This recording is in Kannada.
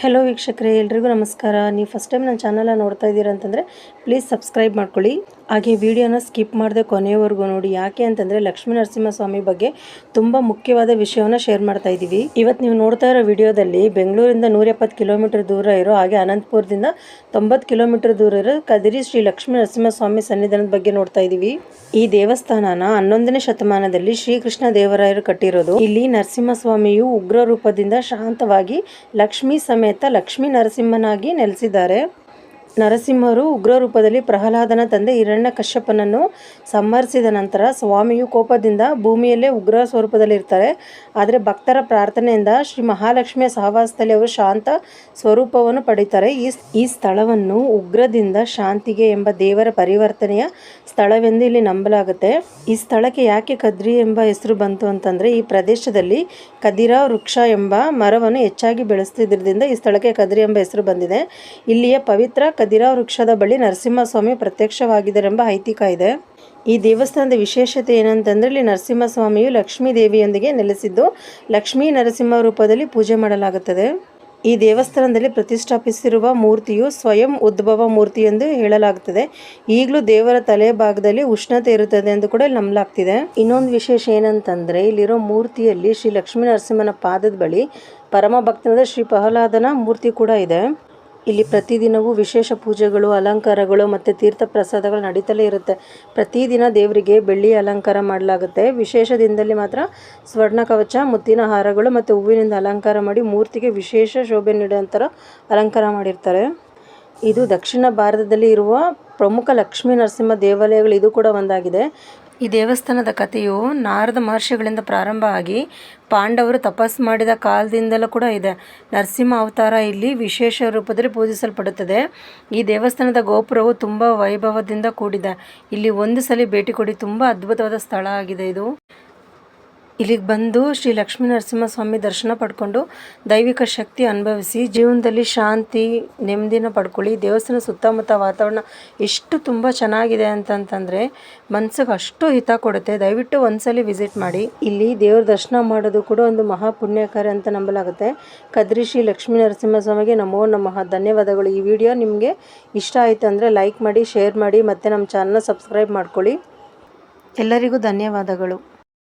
ಹೆಲೋ ವೀಕ್ಷಕರೇ, ಎಲ್ರಿಗೂ ನಮಸ್ಕಾರ. ನೀವು ಫಸ್ಟ್ ಟೈಮ್ ನನ್ನ ಚಾನಲನ್ನು ನೋಡ್ತಾ ಇದ್ದೀರಾ ಅಂತಂದರೆ ಪ್ಲೀಸ್ ಸಬ್ಸ್ಕ್ರೈಬ್ ಮಾಡ್ಕೊಳ್ಳಿ. ಹಾಗೆ ವಿಡಿಯೋನ ಸ್ಕಿಪ್ ಮಾಡಿದೆ ಕೊನೆಯವರೆಗೂ ನೋಡಿ. ಯಾಕೆ ಅಂತಂದರೆ ಲಕ್ಷ್ಮೀ ನರಸಿಂಹಸ್ವಾಮಿ ಬಗ್ಗೆ ತುಂಬ ಮುಖ್ಯವಾದ ವಿಷಯವನ್ನು ಶೇರ್ ಮಾಡ್ತಾ ಇದ್ದೀವಿ. ಇವತ್ತು ನೀವು ನೋಡ್ತಾ ಇರೋ ವಿಡಿಯೋದಲ್ಲಿ ಬೆಂಗಳೂರಿಂದ ನೂರ ಕಿಲೋಮೀಟರ್ ದೂರ ಇರೋ ಹಾಗೆ ಅನಂತಪುರದಿಂದ ತೊಂಬತ್ತು ಕಿಲೋಮೀಟರ್ ದೂರ ಇರೋ ಕದಿರಿ ಶ್ರೀ ಲಕ್ಷ್ಮೀ ನರಸಿಂಹಸ್ವಾಮಿ ಸನ್ನಿಧಾನದ ಬಗ್ಗೆ ನೋಡ್ತಾ ಇದ್ದೀವಿ. ಈ ದೇವಸ್ಥಾನನ ಹನ್ನೊಂದನೇ ಶತಮಾನದಲ್ಲಿ ಶ್ರೀಕೃಷ್ಣ ದೇವರಾಯರು ಕಟ್ಟಿರೋದು. ಇಲ್ಲಿ ನರಸಿಂಹಸ್ವಾಮಿಯು ಉಗ್ರ ರೂಪದಿಂದ ಶಾಂತವಾಗಿ ಲಕ್ಷ್ಮೀ ಸಮೇತ ಲಕ್ಷ್ಮೀ ನರಸಿಂಹನಾಗಿ ನೆಲೆಸಿದ್ದಾರೆ. ನರಸಿಂಹರು ಉಗ್ರ ರೂಪದಲ್ಲಿ ಪ್ರಹ್ಲಾದನ ತಂದೆ ಹಿರಣ್ಯ ಕಶ್ಯಪನನ್ನು ಸಂಹರಿಸಿದ ನಂತರ ಸ್ವಾಮಿಯು ಕೋಪದಿಂದ ಭೂಮಿಯಲ್ಲೇ ಉಗ್ರ ಸ್ವರೂಪದಲ್ಲಿ ಇರ್ತಾರೆ ಆದರೆ ಭಕ್ತರ ಪ್ರಾರ್ಥನೆಯಿಂದ ಶ್ರೀ ಮಹಾಲಕ್ಷ್ಮಿಯ ಸಹವಾಸದಲ್ಲಿ ಅವರು ಶಾಂತ ಸ್ವರೂಪವನ್ನು ಪಡೀತಾರೆ ಈ ಈ ಸ್ಥಳವನ್ನು ಉಗ್ರದಿಂದ ಶಾಂತಿಗೆ ಎಂಬ ದೇವರ ಪರಿವರ್ತನೆಯ ಸ್ಥಳವೆಂದು ಇಲ್ಲಿ ನಂಬಲಾಗುತ್ತೆ. ಈ ಸ್ಥಳಕ್ಕೆ ಯಾಕೆ ಕದ್ರಿ ಎಂಬ ಹೆಸರು ಬಂತು ಅಂತಂದರೆ, ಈ ಪ್ರದೇಶದಲ್ಲಿ ಕದಿರ ವೃಕ್ಷ ಎಂಬ ಮರವನ್ನು ಹೆಚ್ಚಾಗಿ ಬೆಳೆಸ್ತಿದ್ದರಿಂದ ಈ ಸ್ಥಳಕ್ಕೆ ಕದ್ರಿ ಎಂಬ ಹೆಸರು ಬಂದಿದೆ. ಇಲ್ಲಿಯ ಪವಿತ್ರ ಕದಿರ ವೃಕ್ಷದ ಬಳಿ ನರಸಿಂಹಸ್ವಾಮಿ ಪ್ರತ್ಯಕ್ಷವಾಗಿದ್ದರೆಂಬ ಐತಿಕ ಇದೆ. ಈ ದೇವಸ್ಥಾನದ ವಿಶೇಷತೆ ಏನಂತಂದರೆ, ಇಲ್ಲಿ ನರಸಿಂಹಸ್ವಾಮಿಯು ಲಕ್ಷ್ಮೀ ದೇವಿಯೊಂದಿಗೆ ನೆಲೆಸಿದ್ದು ಲಕ್ಷ್ಮೀ ನರಸಿಂಹ ರೂಪದಲ್ಲಿ ಪೂಜೆ ಮಾಡಲಾಗುತ್ತದೆ. ಈ ದೇವಸ್ಥಾನದಲ್ಲಿ ಪ್ರತಿಷ್ಠಾಪಿಸಿರುವ ಮೂರ್ತಿಯು ಸ್ವಯಂ ಉದ್ಭವ ಮೂರ್ತಿ ಎಂದು ಹೇಳಲಾಗುತ್ತದೆ. ಈಗಲೂ ದೇವರ ತಲೆ ಭಾಗದಲ್ಲಿ ಉಷ್ಣತೆ ಇರುತ್ತದೆ ಎಂದು ಕೂಡ ನಂಬಲಾಗ್ತಿದೆ. ಇನ್ನೊಂದು ವಿಶೇಷ ಏನಂತಂದರೆ, ಇಲ್ಲಿರೋ ಮೂರ್ತಿಯಲ್ಲಿ ಶ್ರೀ ಲಕ್ಷ್ಮೀ ನರಸಿಂಹನ ಪಾದದ ಬಳಿ ಪರಮ ಭಕ್ತನಾದ ಶ್ರೀ ಪ್ರಹ್ಲಾದನ ಮೂರ್ತಿ ಕೂಡ ಇದೆ. ಇಲ್ಲಿ ಪ್ರತಿದಿನವೂ ವಿಶೇಷ ಪೂಜೆಗಳು, ಅಲಂಕಾರಗಳು ಮತ್ತು ತೀರ್ಥ ಪ್ರಸಾದಗಳು ನಡೀತಲೇ ಇರುತ್ತೆ. ಪ್ರತಿದಿನ ದೇವರಿಗೆ ಬೆಳ್ಳಿ ಅಲಂಕಾರ ಮಾಡಲಾಗುತ್ತೆ. ವಿಶೇಷ ದಿನದಲ್ಲಿ ಮಾತ್ರ ಸ್ವರ್ಣ ಕವಚ, ಮುತ್ತಿನ ಹಾರಗಳು ಮತ್ತು ಹೂವಿನಿಂದ ಅಲಂಕಾರ ಮಾಡಿ ಮೂರ್ತಿಗೆ ವಿಶೇಷ ಶೋಭೆ ನೀಡುವಂಥರ ಅಲಂಕಾರ ಮಾಡಿರ್ತಾರೆ. ಇದು ದಕ್ಷಿಣ ಭಾರತದಲ್ಲಿ ಇರುವ ಪ್ರಮುಖ ಲಕ್ಷ್ಮೀ ನರಸಿಂಹ ದೇವಾಲಯಗಳು, ಇದು ಕೂಡ ಒಂದಾಗಿದೆ. ಈ ದೇವಸ್ಥಾನದ ಕಥೆಯು ನಾರದ ಮಹರ್ಷಿಗಳಿಂದ ಪ್ರಾರಂಭ ಆಗಿ ಪಾಂಡವರು ತಪಸ್ಸು ಮಾಡಿದ ಕಾಲದಿಂದಲೂ ಕೂಡ ಇದೆ. ನರಸಿಂಹ ಅವತಾರ ಇಲ್ಲಿ ವಿಶೇಷ ರೂಪದಲ್ಲಿ ಪೂಜಿಸಲ್ಪಡುತ್ತದೆ. ಈ ದೇವಸ್ಥಾನದ ಗೋಪುರವು ತುಂಬ ವೈಭವದಿಂದ ಕೂಡಿದೆ. ಇಲ್ಲಿ ಒಂದು ಸಲ ಭೇಟಿ ಕೊಡಿ. ತುಂಬ ಅದ್ಭುತವಾದ ಸ್ಥಳ ಆಗಿದೆ ಇದು. ಇಲ್ಲಿಗೆ ಬಂದು ಶ್ರೀ ಲಕ್ಷ್ಮೀ ನರಸಿಂಹಸ್ವಾಮಿ ದರ್ಶನ ಪಡ್ಕೊಂಡು ದೈವಿಕ ಶಕ್ತಿ ಅನುಭವಿಸಿ ಜೀವನದಲ್ಲಿ ಶಾಂತಿ, ನೆಮ್ಮದಿನ ಪಡ್ಕೊಳ್ಳಿ, ದೇವಸ್ಥಾನ ಸುತ್ತಮುತ್ತ ವಾತಾವರಣ ಎಷ್ಟು ತುಂಬ ಚೆನ್ನಾಗಿದೆ ಅಂತಂತಂದರೆ ಮನಸ್ಸಿಗೆ ಅಷ್ಟು ಹಿತ ಕೊಡುತ್ತೆ. ದಯವಿಟ್ಟು ಒಂದ್ಸಲಿ ವಿಸಿಟ್ ಮಾಡಿ. ಇಲ್ಲಿ ದೇವ್ರ ದರ್ಶನ ಮಾಡೋದು ಕೂಡ ಒಂದು ಮಹಾ ಪುಣ್ಯಕಾರ್ಯ ಅಂತ ನಂಬಲಾಗುತ್ತೆ. ಕದ್ರಿ ಶ್ರೀ ಲಕ್ಷ್ಮೀ ನರಸಿಂಹಸ್ವಾಮಿಗೆ ನಮೋ ನಮಃ. ಧನ್ಯವಾದಗಳು. ಈ ವಿಡಿಯೋ ನಿಮಗೆ ಇಷ್ಟ ಆಯಿತು ಅಂದರೆ ಲೈಕ್ ಮಾಡಿ, ಶೇರ್ ಮಾಡಿ ಮತ್ತು ನಮ್ಮ ಚಾನಲ್ನ ಸಬ್ಸ್ಕ್ರೈಬ್ ಮಾಡ್ಕೊಳ್ಳಿ. ಎಲ್ಲರಿಗೂ ಧನ್ಯವಾದಗಳು.